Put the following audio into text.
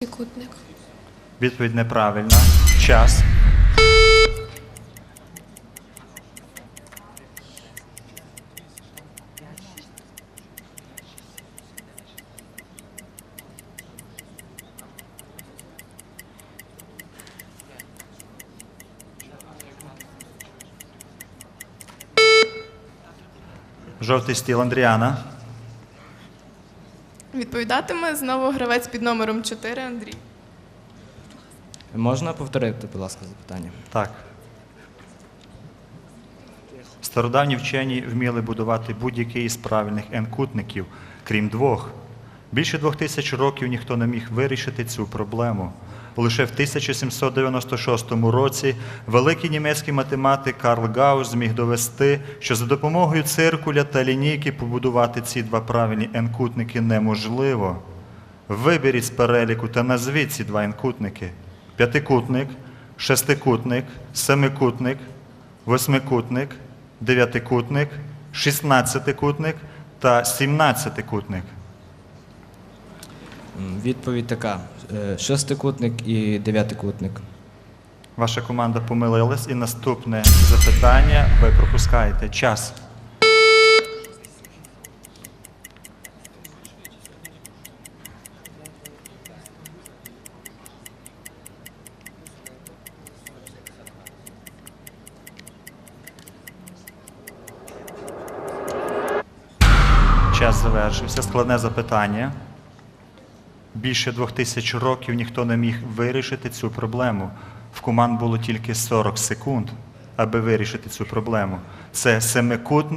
Трикутник. Відповідь неправильна. Час. Жовтий стіл Андріана. Відповідатиме знову гравець під номером 4 Андрій. Можна повторити, будь ласка, запитання? Так. Стародавні вчені вміли будувати будь-який із правильних n-кутників, крім двох. Більше двох тисяч років ніхто не міг вирішити цю проблему. Лише в 1796 році великий німецький математик Карл Гаус зміг довести, що за допомогою циркуля та лінійки побудувати ці два правильні n-кутники неможливо. Виберіть з переліку та назвіть ці два n-кутники. П'ятикутник, шестикутник, семикутник, восьмикутник, дев'ятикутник, шістнадцятикутник та сімнадцятикутник. Відповідь така: Е, шестикутник і дев'ятикутник. Ваша команда помилилась, і наступне запитання ви пропускаєте. Час. Час завершився. Складне запитання. Більше двох тисяч років ніхто не міг вирішити цю проблему. В команд було тільки 40 секунд, аби вирішити цю проблему. Це семикутник.